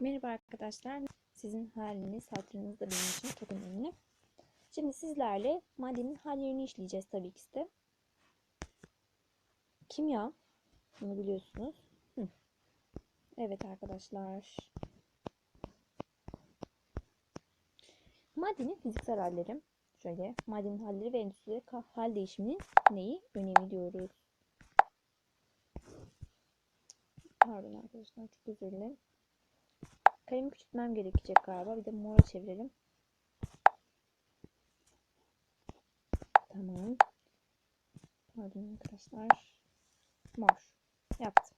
Merhaba arkadaşlar. Sizin haliniz, hatırınız da benim için çok önemli. Şimdi sizlerle maddenin hallerini işleyeceğiz tabii ki de. Kimya, bunu biliyorsunuz. Hı. Evet arkadaşlar. Maddenin fiziksel halleri. Şöyle, maddenin halleri ve endüstride hal değişiminin neyi önemli diyoruz. Pardon arkadaşlar, çok özür dilerim. Kalemi küçültmem gerekecek galiba. Bir de mora çevirelim. Tamam. Pardon arkadaşlar. Mor. Yaptım.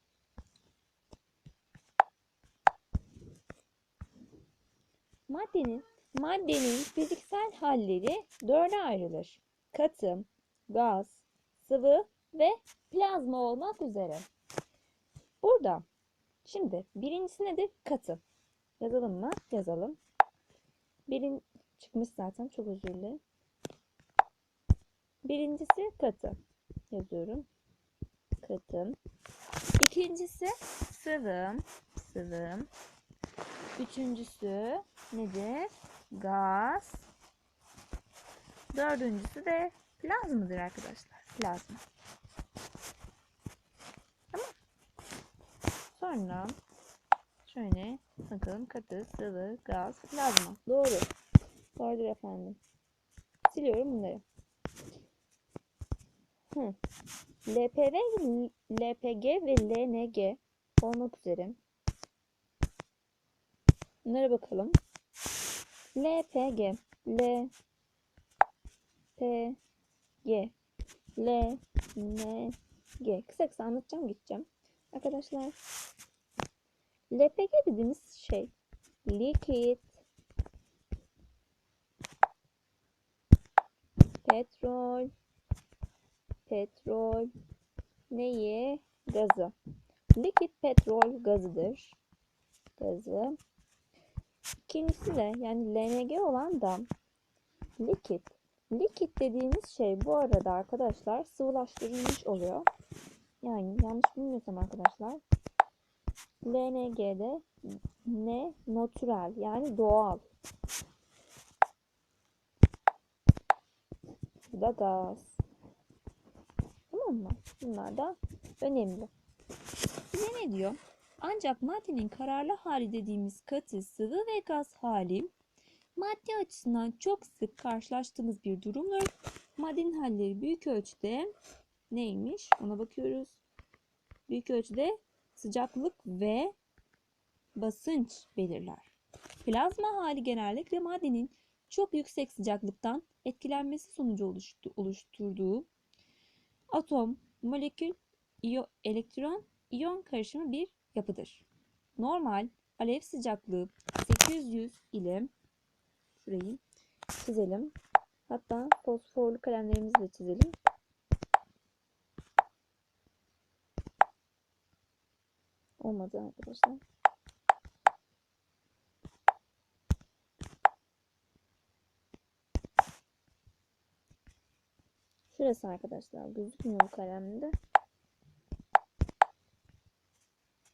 Maddenin maddenin fiziksel halleri dörde ayrılır. Katı, gaz, sıvı ve plazma olmak üzere. Burada şimdi birincisi nedir? Katı. Yazalım mı? Yazalım. Birin çıkmış zaten. Çok özür. Birincisi katı. Yazıyorum. Katı. İkincisi sıvı. Sıvı. Üçüncüsü nedir? Gaz. Dördüncüsü de plazmadır arkadaşlar. Plazma. Tamam. Sonra Şöyle bakalım katı, sıvı, gaz, plazma. Doğru. Doğrudur efendim. Siliyorum bunları. Hı. LPV, LPG ve LNG olmak üzere. Bunlara bakalım. LPG, L P G L N G kısa kısa anlatacağım gideceğim. Arkadaşlar LPG dediğimiz şey liquid petrol petrol neyi? Gazı. Liquid petrol gazıdır. Gazı. İkincisi de yani LNG olan da liquid liquid dediğimiz şey bu arada arkadaşlar sıvılaştırılmış oluyor. Yani yanlış bilmiyorsam arkadaşlar LNG'de ne natural yani doğal. Bu da gaz. Tamam mı? Bunlar da önemli. Bize ne diyor? Ancak maddenin kararlı hali dediğimiz katı, sıvı ve gaz hali madde açısından çok sık karşılaştığımız bir durumdur. Maddenin halleri büyük ölçüde neymiş? Ona bakıyoruz. Büyük ölçüde sıcaklık ve basınç belirler. Plazma hali genellikle maddenin çok yüksek sıcaklıktan etkilenmesi sonucu oluşturduğu atom, molekül, iyo, elektron, iyon karışımı bir yapıdır. Normal alev sıcaklığı 800 ile şurayı çizelim. Hatta fosforlu kalemlerimizi de çizelim. Olmadı arkadaşlar. Şurası arkadaşlar gözükmüyor kalemde.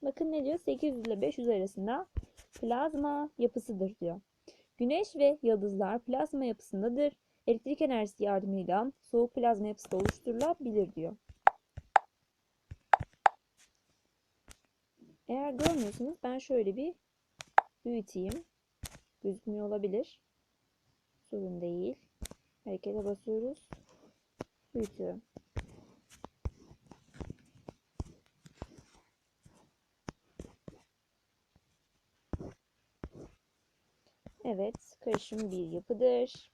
Bakın ne diyor? 800 ile 500 arasında plazma yapısıdır diyor. Güneş ve yıldızlar plazma yapısındadır. Elektrik enerjisi yardımıyla soğuk plazma yapısı oluşturulabilir diyor. Eğer görmüyorsanız ben şöyle bir büyüteyim. Gözükmüyor olabilir. Sorun değil. Harekete basıyoruz. Büyütüyorum. Evet, karışım bir yapıdır.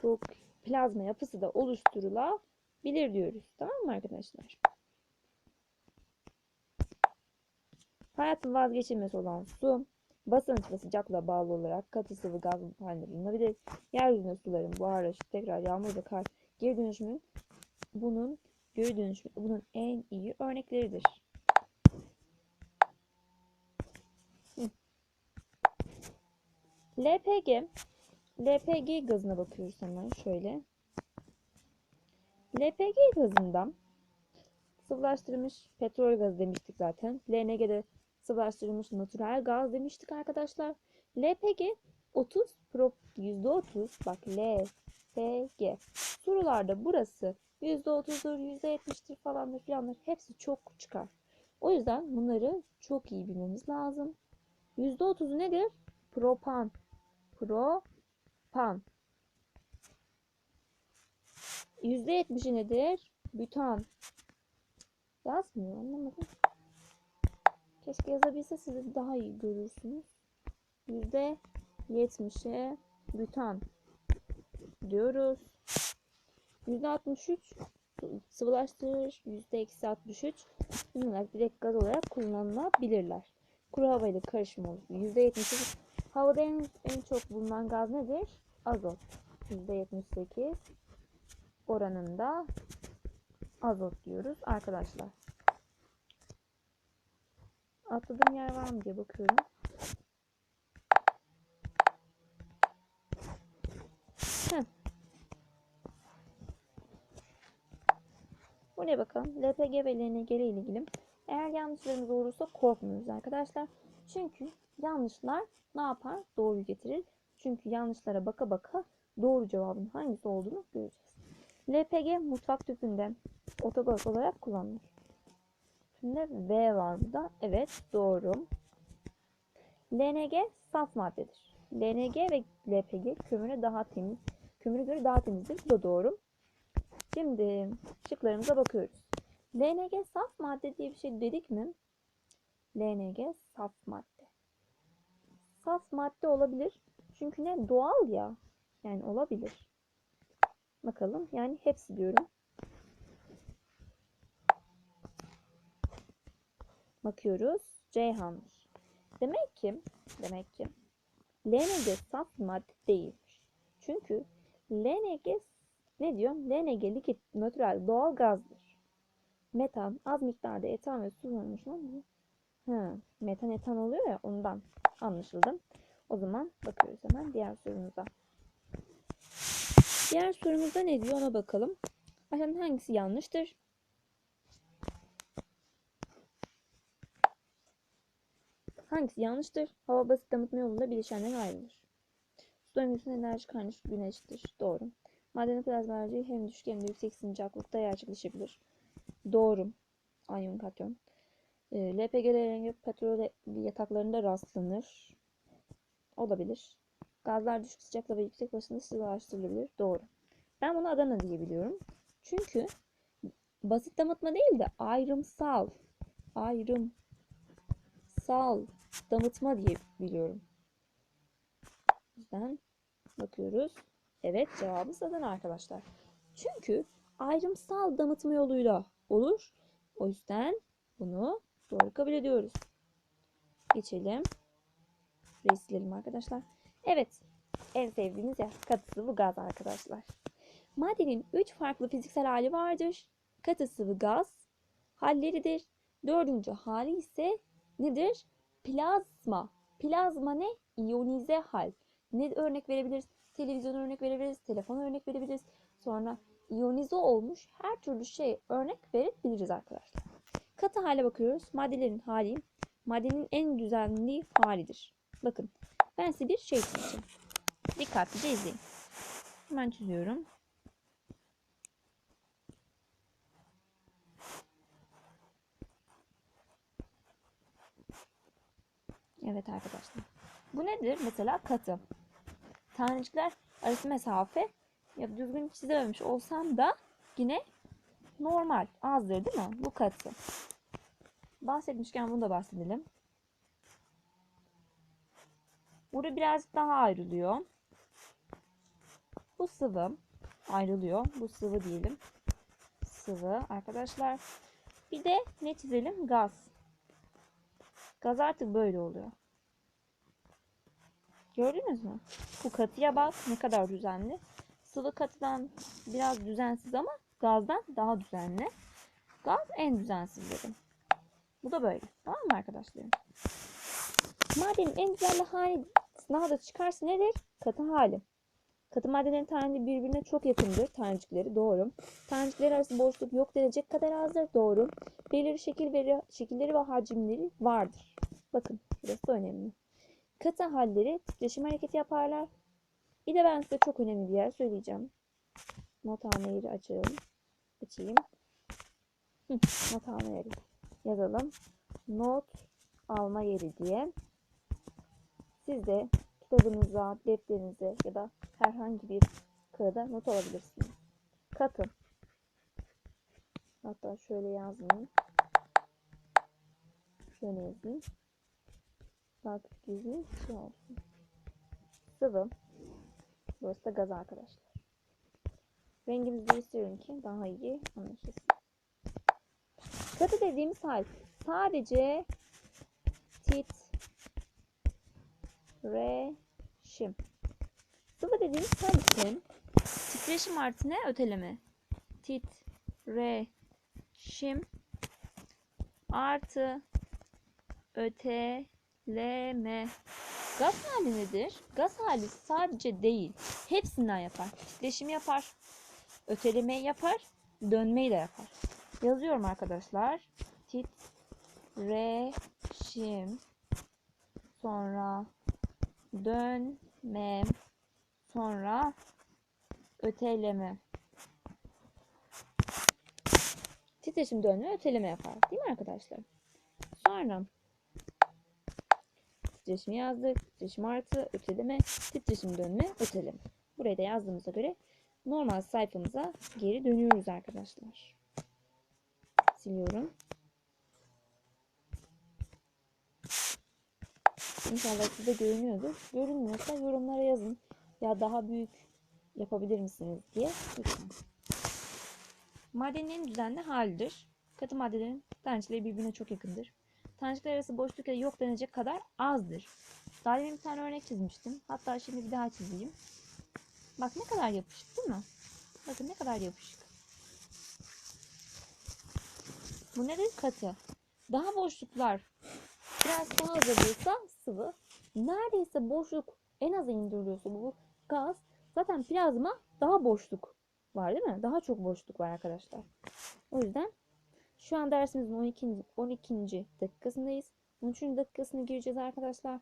Soğuk plazma yapısı da oluşturulabilir diyoruz. Tamam mı arkadaşlar? Hayatın vazgeçilmesi olan su, basınç ve sıcaklığa bağlı olarak katı sıvı gaz halinde bulunabilir. Yeryüzünde suların buharlaşıp tekrar yağmur ve kar geri dönüşümü bunun geri dönüşümü bunun en iyi örnekleridir. LPG LPG gazına bakıyoruz hemen şöyle. LPG gazından sıvılaştırılmış petrol gazı demiştik zaten. LNG'de sıvılaştırılmış natürel gaz demiştik arkadaşlar. LPG 30 prop %30 bak LPG. Sorularda burası %30'dur, %70'tir falandır filandır. Hepsi çok çıkar. O yüzden bunları çok iyi bilmemiz lazım. %30'u nedir? Propan. Propan. %70'i nedir? Bütan. Yazmıyor anlamadım. Keşke yazabilse siz daha iyi görürsünüz. %70'e bütan diyoruz. %63 sıvılaştırılmış %-63 bunlar direkt gaz olarak kullanılabilirler. Kuru havayla karışım olur. %78 havada en, en çok bulunan gaz nedir? Azot. %78 oranında azot diyoruz arkadaşlar. Atladığım yer var mı diye bakıyorum. Heh. Buraya bakalım. LPG ve LNG ile ilgili. Eğer yanlışlarımız olursa korkmuyoruz arkadaşlar. Çünkü yanlışlar ne yapar? Doğru getirir. Çünkü yanlışlara baka baka doğru cevabın hangisi olduğunu göreceğiz. LPG mutfak tüpünde otogaz olarak kullanılır. Şimdi V var burada. Evet doğru. LNG saf maddedir. LNG ve LPG kömüre daha temiz. Kömüre göre daha temizdir. Bu da doğru. Şimdi şıklarımıza bakıyoruz. LNG saf madde diye bir şey dedik mi? LNG saf madde. Saf madde olabilir. Çünkü ne? Doğal ya. Yani olabilir. Bakalım. Yani hepsi diyorum. Bakıyoruz. Ceyhan'dır. Demek ki demek ki LNG saf madde değilmiş. Çünkü LNG ne diyor? LNG likit natürel doğal gazdır. Metan az miktarda etan ve su kullanılmış Hı, metan etan oluyor ya ondan anlaşıldı. O zaman bakıyoruz hemen diğer sorumuza. Diğer sorumuzda ne diyor ona bakalım. Aşağıdan hangisi yanlıştır? Hangisi yanlıştır? Hava basit damıtma yolunda bileşenlerden ayrılır. Su döngüsünün enerji kaynağı güneştir. Doğru. Madenin plazma enerjiyi hem düşük hem de yüksek sıcaklıkta gerçekleşebilir. Doğru. Anyon katyon. E, LPG rengi petrol yataklarında rastlanır. Olabilir. Gazlar düşük sıcaklıkta ve yüksek basınçta sıvılaştırılabilir. Doğru. Ben bunu Adana diye biliyorum. Çünkü basit damıtma değil de ayrımsal, ayrımsal damıtma diye biliyorum. O yüzden bakıyoruz. Evet cevabımız Adana arkadaşlar. Çünkü ayrımsal damıtma yoluyla olur. O yüzden bunu doğru kabul ediyoruz. Geçelim. Burayı arkadaşlar. Evet. En sevdiğimiz yer katı sıvı gaz arkadaşlar. Madenin 3 farklı fiziksel hali vardır. Katı sıvı gaz halleridir. Dördüncü hali ise nedir? Plazma. Plazma ne? İyonize hal. Ne örnek verebiliriz? Televizyon örnek verebiliriz. Telefon örnek verebiliriz. Sonra iyonize olmuş her türlü şey örnek verebiliriz arkadaşlar. Katı hale bakıyoruz. Maddelerin hali maddenin en düzenli halidir. Bakın ben size bir şey çizeceğim. Dikkatlice izleyin. Hemen çiziyorum. Evet arkadaşlar. Bu nedir? Mesela katı. Tanecikler arası mesafe ya düzgün çizememiş olsam da yine normal. Azdır değil mi? Bu katı. Bahsetmişken bunu da bahsedelim. Burada birazcık daha ayrılıyor. Bu sıvı ayrılıyor. Bu sıvı diyelim. Sıvı arkadaşlar. Bir de ne çizelim? Gaz. Gaz artık böyle oluyor. Gördünüz mü? Bu katıya bak ne kadar düzenli. Sıvı katıdan biraz düzensiz ama gazdan daha düzenli. Gaz en düzensizleri. Bu da böyle. Tamam mı arkadaşlarım? Madenin en düzenli hali sınavda çıkarsa nedir? Katı hali. Katı maddelerin tanecikleri birbirine çok yakındır. Tanecikleri doğru. Tanecikler arası boşluk yok denecek kadar azdır. Doğru. Belirli şekil ve şekilleri ve hacimleri vardır. Bakın burası da önemli. Katı halleri titreşim hareketi yaparlar. Bir de ben size çok önemli bir yer söyleyeceğim. Not alma yeri açalım. Açayım. Not alma yeri. Yazalım. Not alma yeri diye. Siz de kitabınıza, defterinize ya da herhangi bir kağıda not alabilirsiniz. Katı. Hatta şöyle yazmayayım. Şöyle yazayım. Daha küçük yazayım. Şey olsun. Sıvı. Burası da gaz arkadaşlar. Rengimizi değiştiriyorum ki daha iyi anlaşılsın. Katı dediğimiz hal sadece titreşim. Sıvı dediğimiz hal ise titreşim artı ne? Öteleme. Titreşim artı öteleme. Gaz hali nedir? Gaz hali sadece değil, hepsinden yapar. Titreşim yapar, öteleme yapar, dönmeyi de yapar. Yazıyorum arkadaşlar. Titreşim sonra dönme sonra öteleme. Titreşim dönme öteleme yapar. Değil mi arkadaşlar? Sonra titreşim yazdık. Titreşim artı öteleme, titreşim dönme, öteleme. Burayı da yazdığımıza göre normal sayfamıza geri dönüyoruz arkadaşlar. Siliyorum. İnşallah size görünüyordur. Görünmüyorsa yorumlara yazın. Ya daha büyük yapabilir misiniz diye. Lütfen. Madenin en düzenli halidir. Katı maddelerin tanecikleri birbirine çok yakındır. Tanecikler arası boşluk yok denecek kadar azdır. Daha bir tane örnek çizmiştim. Hatta şimdi bir daha çizeyim. Bak ne kadar yapışık değil mi? Bakın ne kadar yapışık. Bu nedir? Katı. Daha boşluklar biraz fazla bulsa sıvı. Neredeyse boşluk en aza indiriliyorsa bu gaz. Zaten plazma daha boşluk var değil mi? Daha çok boşluk var arkadaşlar. O yüzden şu an dersimizin 12. 12. dakikasındayız. 13. dakikasına gireceğiz arkadaşlar.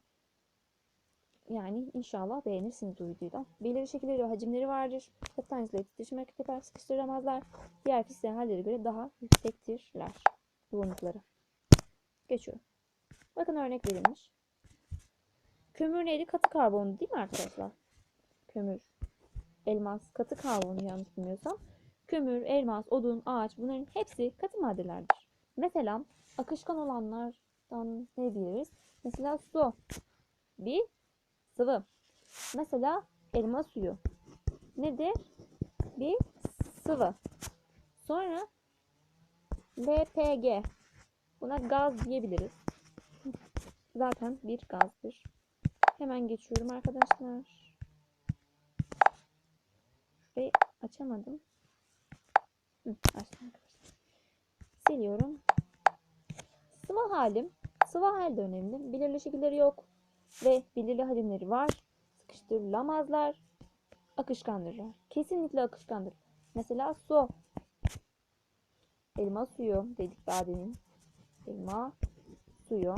Yani inşallah beğenirsiniz da. Belirli şekilleri ve hacimleri vardır. Katı tanesiyle titreşim hareket yapar, sıkıştıramazlar. Diğer fiziksel hallere göre daha yüksektirler. Yoğunlukları. Geçiyorum. Bakın örnek verilmiş. Kömür neydi? Katı karbon değil mi arkadaşlar? Kömür, elmas, katı karbon yanlış bilmiyorsam. Kömür, elmas, odun, ağaç bunların hepsi katı maddelerdir. Mesela akışkan olanlardan ne diyebiliriz? Mesela su bir sıvı. Mesela elma suyu nedir? Bir sıvı. Sonra LPG. Buna gaz diyebiliriz. Zaten bir gazdır. Hemen geçiyorum arkadaşlar. Şurayı açamadım. Hı, açtım arkadaşlar. Siliyorum. Sıvı halim. Sıvı hal de önemli. Belirli şekilleri yok. Ve belirli hacimleri var. Sıkıştırılamazlar. Akışkandırlar. Kesinlikle akışkandır. Mesela su. Elma suyu dedik daha demin. Elma suyu.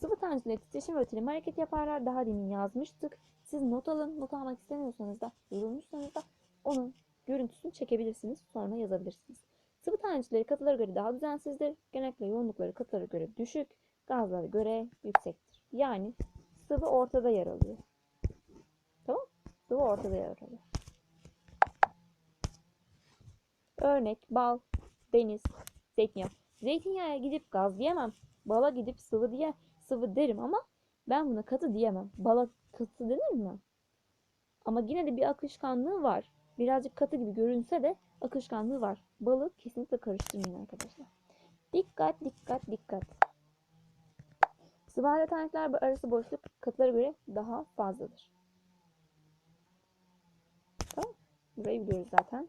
Sıvı tanecikleri titreşim ve öteleme hareket yaparlar. Daha demin yazmıştık. Siz not alın. Not almak istemiyorsanız da, yorulmuşsanız da onun görüntüsünü çekebilirsiniz. Sonra yazabilirsiniz. Sıvı tanecikleri katılara göre daha düzensizdir. Genellikle yoğunlukları katılara göre düşük, gazlara göre yüksektir. Yani sıvı ortada yer alıyor. Tamam? Sıvı ortada yer alıyor. Örnek bal, deniz, zeytinyağı. Zeytinyağa gidip gaz diyemem. Bala gidip sıvı diye sıvı derim ama ben buna katı diyemem. Bala katı denir mi? Ama yine de bir akışkanlığı var. Birazcık katı gibi görünse de akışkanlığı var. Balı kesinlikle karıştırmayın arkadaşlar. Dikkat dikkat dikkat. Sıvı halde tanecikler arası boşluk katılara göre daha fazladır. Tamam. Burayı biliyoruz zaten.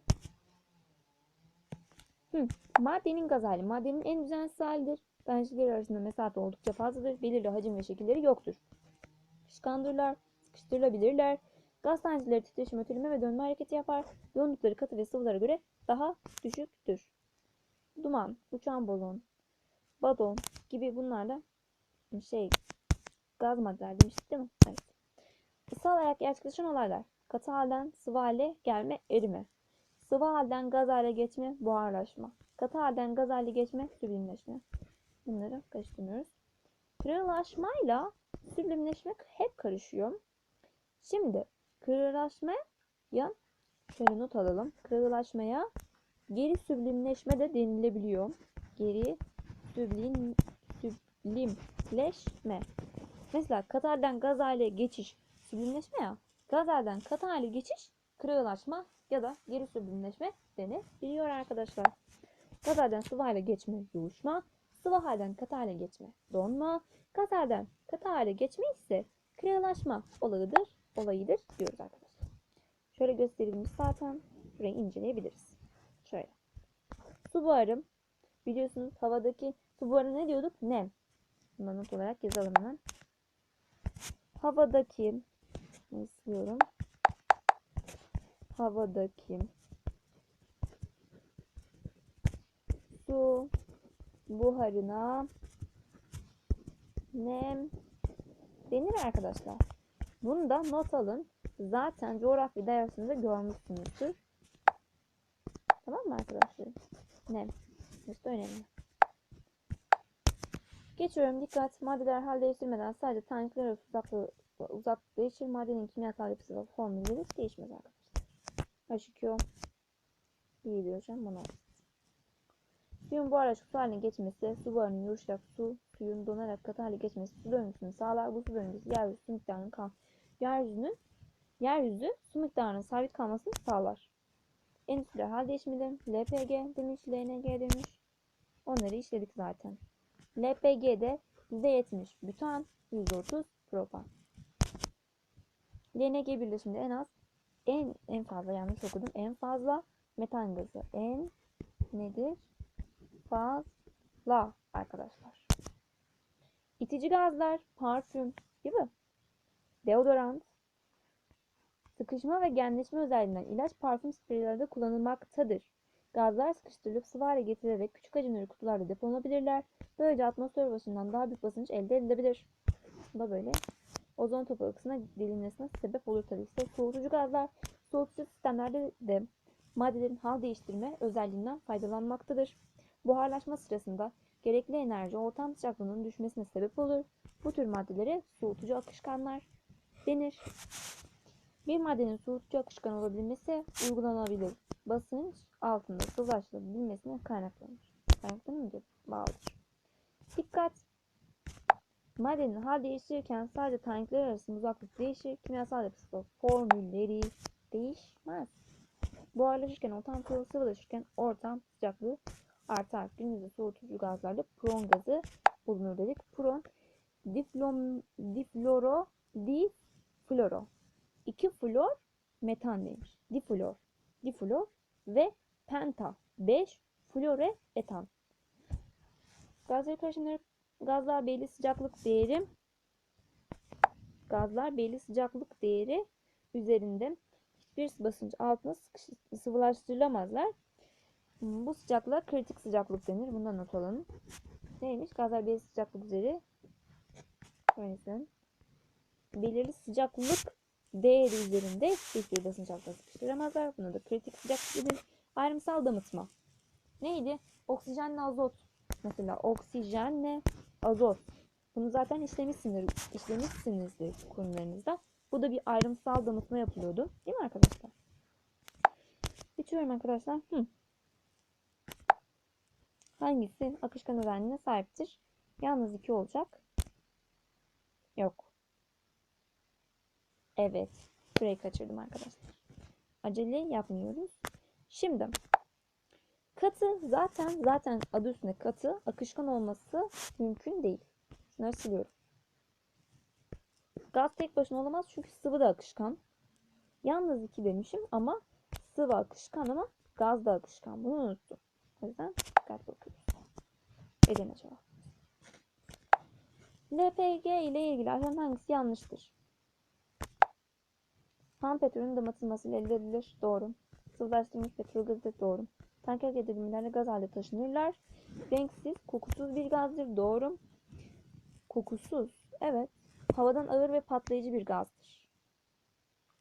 Hı. Maddenin gaz hali. Maddenin en düzensiz halidir. Tanecikler arasında mesafe oldukça fazladır. Belirli hacim ve şekilleri yoktur. Kışkandırlar, sıkıştırılabilirler. Gaz tanecikleri titreşim, öteleme ve dönme hareketi yapar. Yoğunlukları katı ve sıvılara göre daha düşüktür. Duman, uçan balon, badon gibi bunlar da şey gaz maddeler demiştik değil mi? Evet. Isı alarak gerçekleşen olaylar. Katı halden sıvı hale gelme, erime. Sıvı halden gaz hale geçme, buharlaşma. Katı halden gaz hale geçme, süblimleşme. Bunları karıştırmıyoruz. Kırılaşmayla süblimleşme hep karışıyor. Şimdi kırılaşmaya şöyle not alalım. Kırılaşmaya geri süblimleşme de denilebiliyor. Geri süblim, süblimleşme. Mesela katı halden gaz hale geçiş süblimleşme ya. Gaz halden katı hale geçiş kırılaşma ya da geri süblimleşme denebiliyor arkadaşlar. Gaz halden sıvı hale geçme yoğuşma. Sıvı halden katı hale geçme donma. Gaz halden katı hale geçme ise kırılaşma olayıdır, olayıdır diyoruz arkadaşlar. Şöyle gösterilmiş zaten. Burayı inceleyebiliriz. Şöyle. Su buharı. Biliyorsunuz havadaki su buharı ne diyorduk? Nem. Bunu not olarak yazalım hemen. Havadaki istiyorum. Havadaki su buharına nem denir arkadaşlar. Bunu da not alın. Zaten coğrafya dersinde görmüşsünüzdür. Tamam mı arkadaşlar? Nem. İşte önemli. Geçiyorum dikkat. Maddeler hal değiştirmeden sadece tanecikler arası uzaklığı, uzaklık değişir. Maddenin kimyasal yapısı ve formülleri değişmez arkadaşlar. H2O iyi diyor hocam. Bunu Suyun buharlaşıp su haline geçmesi, su buharının yoğuşarak su, suyun donarak katı hale geçmesi su döngüsünü sağlar. Bu su döngüsü yeryüzü su miktarının kal yeryüzünün yeryüzü su miktarının sabit kalmasını sağlar. Endüstriyel hal değişimidir. LPG demiş, LNG demiş. Onları işledik zaten. LPG'de %70 bütan, %30 propan. LNG birleşiminde en az en en fazla yanlış okudum. En fazla metan gazı. En nedir? Fazla arkadaşlar. İtici gazlar, parfüm gibi. Deodorant, sıkışma ve genleşme özelliğinden ilaç parfüm spreylerde kullanılmaktadır. Gazlar sıkıştırılıp sıvı hale getirilerek küçük hacimli kutularda depolanabilirler. Böylece atmosfer basıncından daha büyük basınç elde edilebilir. Bu da böyle ozon tabakasına delinmesine sebep olur tabii ki. Soğutucu gazlar soğutucu sistemlerde de maddelerin hal değiştirme özelliğinden faydalanmaktadır. Buharlaşma sırasında gerekli enerji ortam sıcaklığının düşmesine sebep olur. Bu tür maddelere soğutucu akışkanlar denir. Bir maddenin soğutucu akışkan olabilmesi uygulanabilir basınç altında sıvılaştırılabilmesine kaynaklanır. Kaynaklanınca bağlıdır. Dikkat! Maddenin hal değiştirirken sadece tanecikler arasında uzaklık değişir. Kimyasal yapısı formülleri değişmez. Buharlaşırken ortam sıvı, sıvılaşırken ortam sıcaklığı artar. Günümüzde soğutucu gazlarda pron gazı bulunur dedik. Pron diflom, difloro, difloro. İki flor metan demiş. Diflor, diflor ve penta 5 flore etan. Gazlar karışımları gazlar belli sıcaklık değeri gazlar belli sıcaklık değeri üzerinde hiçbir basınç altında sıvılaştırılamazlar. Bu sıcaklığa kritik sıcaklık denir. Bundan not alalım. Neymiş? Gazlar belirli sıcaklık üzeri Öyleyse. belirli sıcaklık değeri üzerinde hiçbir basınç altında sıkıştıramazlar. Buna da kritik sıcaklık denir. Ayrımsal damıtma. Neydi? Oksijenle azot. Mesela oksijenle azot. Bunu zaten işlemişsinizdir, işlemişsinizdir konularınızda. Bu da bir ayrımsal damıtma yapılıyordu. Değil mi arkadaşlar? Geçiyorum arkadaşlar. Hı. Hangisi akışkan özelliğine sahiptir? Yalnız iki olacak. Yok. Evet. Süreyi kaçırdım arkadaşlar. Acele yapmıyoruz. Şimdi katı zaten zaten adı üstünde katı akışkan olması mümkün değil. Şunları siliyorum. Gaz tek başına olamaz çünkü sıvı da akışkan. Yalnız iki demişim ama sıvı akışkan ama gaz da akışkan. Bunu unuttum. O yüzden dikkat bakıyoruz. Edirne cevap. LPG ile ilgili aşağıdan hangisi yanlıştır? Ham petrolün damıtılmasıyla elde edilir. Doğru. Sıvılaştırılmış petrol gazı doğru. Tanker gemilerle gaz halde taşınırlar. Renksiz, kokusuz bir gazdır. Doğru. Kokusuz. Evet. Havadan ağır ve patlayıcı bir gazdır.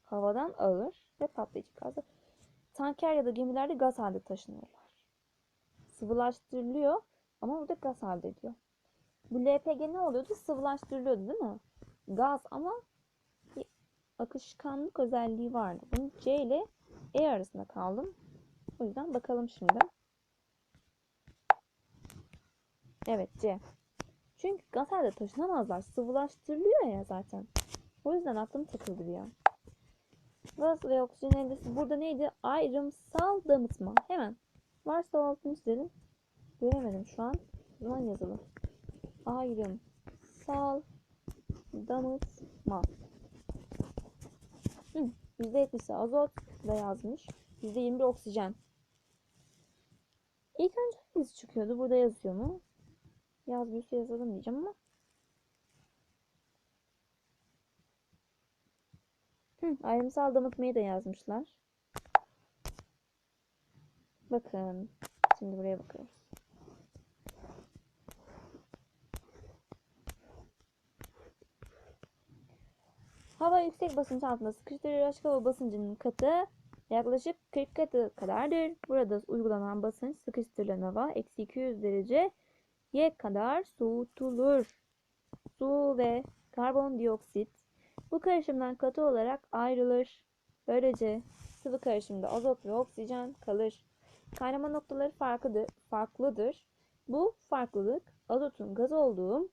Havadan ağır ve patlayıcı gazdır. Tanker ya da gemilerde gaz halde taşınırlar. Sıvılaştırılıyor ama burada gaz halde diyor. Bu LPG ne oluyordu? Sıvılaştırılıyordu değil mi? Gaz ama bir akışkanlık özelliği vardı. Bunun C ile E arasında kaldım. O yüzden bakalım şimdi. Evet C. Çünkü gaz halde taşınamazlar. Sıvılaştırılıyor ya zaten. O yüzden aklım takıldı bir an. Gaz ve oksijen eldesi burada neydi? Ayrımsal damıtma. Hemen. Varsa altını çizelim. Göremedim şu an. Zaman yazalım. Ayrımsal damıtma. Hı, %70'i azot da yazmış. %21 oksijen. İlk önce hangisi çıkıyordu? Burada yazıyor mu? Yazmıyorsa yazalım diyeceğim ama. Hı, ayrımsal damıtmayı da yazmışlar. Bakın. Şimdi buraya bakıyoruz. Hava yüksek basınç altında sıkıştırılır. Açık hava basıncının katı yaklaşık 40 katı kadardır. Burada uygulanan basınç sıkıştırılan hava eksi 200 derece Y kadar soğutulur. Su ve karbondioksit bu karışımdan katı olarak ayrılır. Böylece sıvı karışımda azot ve oksijen kalır. Kaynama noktaları farklıdır. farklıdır. Bu farklılık azotun gaz olduğu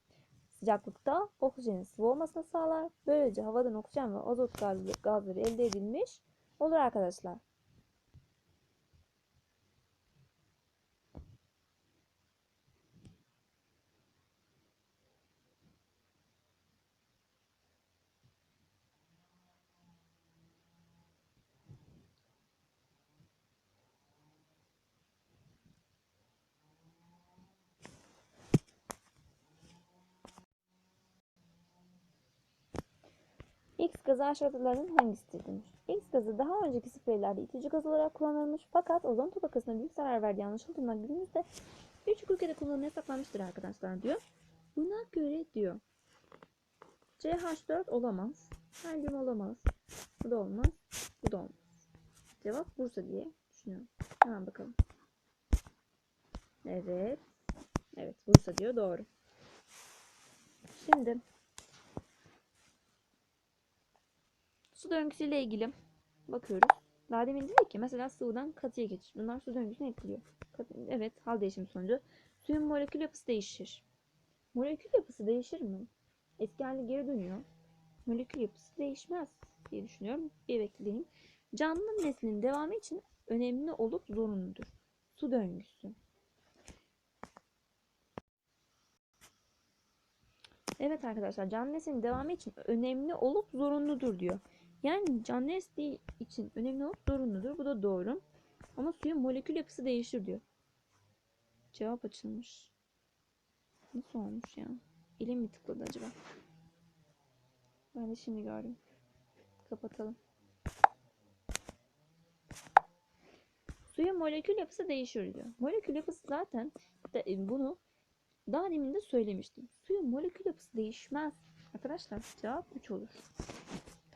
sıcaklıkta oksijenin sıvı olmasını sağlar. Böylece havadan oksijen ve azot gazları, gazları elde edilmiş olur arkadaşlar. X gazı aşağıdakilerden hangisidir. X gazı daha önceki spreylerle itici gaz olarak kullanılmış fakat ozon tabakasına büyük zarar verdiği anlaşıldığından günümüzde birçok ülkede kullanımı yasaklanmıştır arkadaşlar diyor. Buna göre diyor CH4 olamaz. Helyum olamaz. Bu da olmaz. Bu da olmaz. Cevap Bursa diye düşünüyorum. Hemen bakalım. Evet. Evet Bursa diyor doğru. Şimdi Su döngüsüyle ilgili bakıyoruz. Daha demin dedik ki mesela sıvıdan katıya geçiş. Bunlar su döngüsüne etkiliyor. Evet hal değişimi sonucu. Suyun molekül yapısı değişir. Molekül yapısı değişir mi? Eski haline geri dönüyor. Molekül yapısı değişmez diye düşünüyorum. Bir bekleyeyim. Canlı neslin devamı için önemli olup zorunludur. Su döngüsü. Evet arkadaşlar canlı neslin devamı için önemli olup zorunludur diyor. Yani canlı nesli için önemli olup zorunludur. Bu da doğru. Ama suyun molekül yapısı değişir diyor. Cevap açılmış. Nasıl olmuş ya? Elim mi tıkladı acaba? Ben de şimdi gördüm. Kapatalım. Suyun molekül yapısı değişir diyor. Molekül yapısı zaten de bunu daha demin de söylemiştim. Suyun molekül yapısı değişmez. Arkadaşlar cevap 3 olur.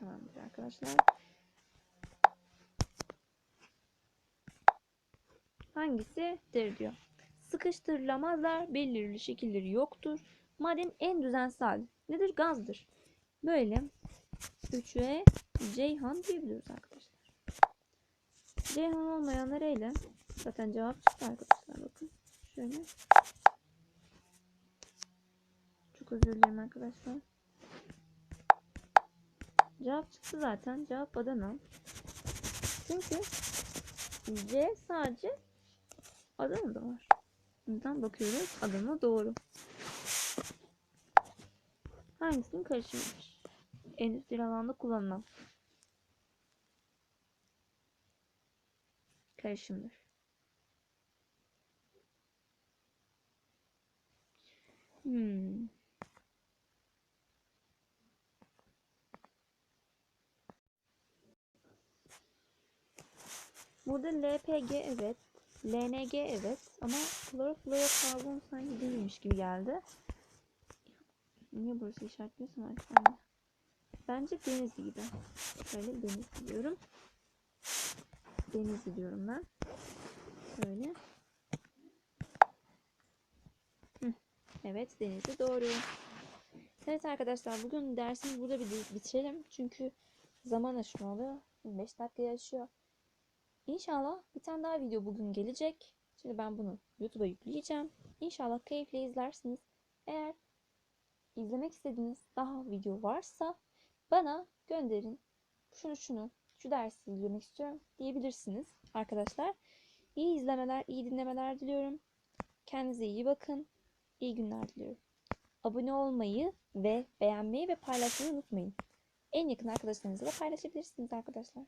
Tamamdır arkadaşlar. Hangisidir diyor. Sıkıştırılamazlar. Belirli şekilleri yoktur. Maden en düzensel. Nedir? Gazdır. Böyle 3'e Ceyhan diyebiliyoruz arkadaşlar. Ceyhan olmayan nereyle? Zaten cevap çıktı arkadaşlar. Bakın. Şöyle. Çok özür dilerim arkadaşlar. Cevap çıktı zaten. Cevap Adana. Çünkü C sadece Adana'da var. Buradan bakıyoruz. Adana doğru. Hangisinin karışımıdır? Endüstri alanda kullanılan. Karışımdır. Hmm. Burada LPG evet. LNG evet. Ama kloroflorokarbon sanki değilmiş gibi geldi. Niye burası işaretliyorsun arkadaşlar? Bence Denizli gibi. Şöyle Denizli diyorum. Denizli diyorum ben. Şöyle. Hı. Evet Denizli doğru. Evet arkadaşlar bugün dersimizi burada bir bitirelim. Çünkü zaman oluyor. 25 dakikaya aşıyor. İnşallah bir tane daha video bugün gelecek. Şimdi ben bunu YouTube'a yükleyeceğim. İnşallah keyifle izlersiniz. Eğer izlemek istediğiniz daha video varsa bana gönderin. Şunu şunu şu dersi izlemek istiyorum diyebilirsiniz arkadaşlar. İyi izlemeler, iyi dinlemeler diliyorum. Kendinize iyi bakın. İyi günler diliyorum. Abone olmayı ve beğenmeyi ve paylaşmayı unutmayın. En yakın arkadaşlarınızla da paylaşabilirsiniz arkadaşlar.